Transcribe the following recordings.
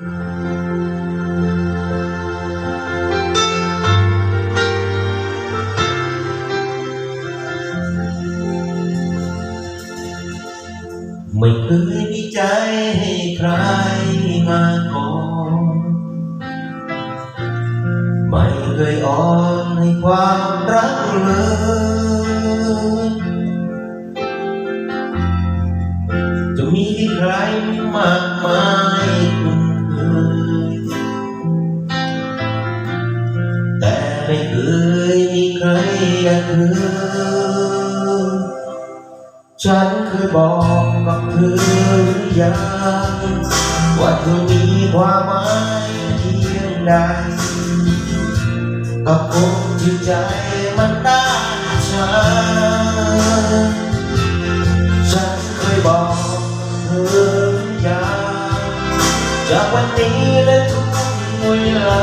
ไม่เคยมีใจให้ใครมาก่อน ไม่เคยอ่อนให้ความรักเลยจะมีใครมากมาย อย่างเธอฉันเคยบอกกับเธอหรือยังว่าเธอมีความหมายเพียงใดกับคนที่ใจมันได้ฉันฉันเคยบอกเธอหรือยังจากวันนี้และทุกเวลา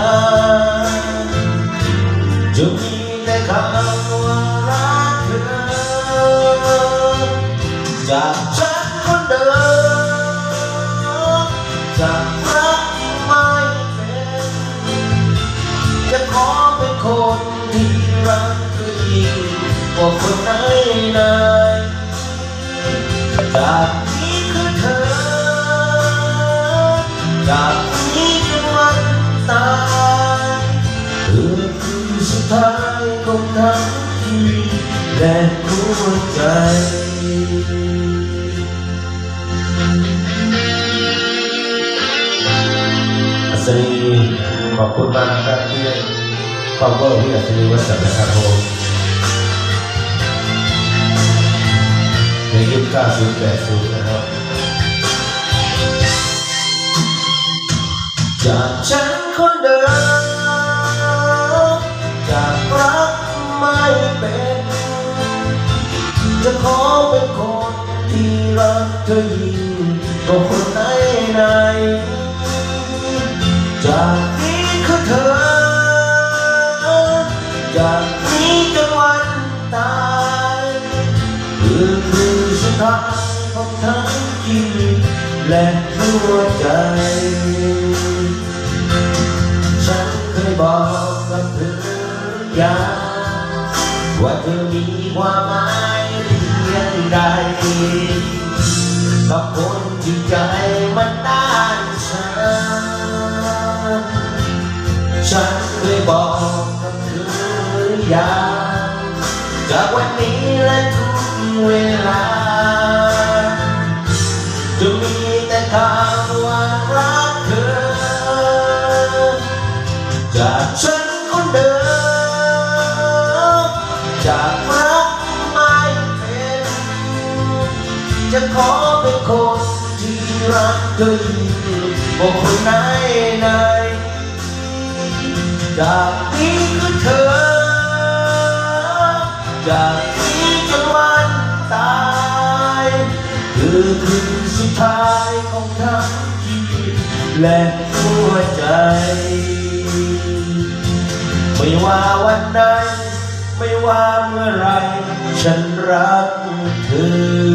จากฉันคนเดิมจากรักไม่เป็นจะขอเป็นคนที่รักเธอยิ่งกว่าคนไหนไหนจากนี้คือเธอจากนี้จนวันตายเธอคือสุดท้ายของทั้งชีวิตและหัวใจ ศนีขอบคุณมากครับที่คอมเวอร์พี่อัศนีวัฒน์นะครับผมในยุค90 80นะครับจากฉันคนเดิมจากรักไม่เป็น จะขอเป็นคนที่รักเธอยิ่งกว่าคนไหนไหน จากนี้คือเธอ จากนี้จนวันตายเธอคือสุดท้ายของทั้งชีวิตและหัวใจ ฉันเคยบอกกับเธออย่างว่าเธอมีความหมายเพียงใดกับคนที่ใจมันต้า ฉันเคยบอกกับเธออย่างจากวันนี้และทุกเวลา จะมีแต่คำว่ารักเธอ จากฉันคนเดิม จากรักไม่เป็นจะขอเป็นคนที่รักเธอยิ่งกคนไหนไหน จากนี้คือเธอ จากนี้จนวันตายเธอคือสุดท้ายของทั้งชีวิตและหัวใจ ไม่ว่าวันใดไม่ว่าเมื่อไรฉันรักเธอ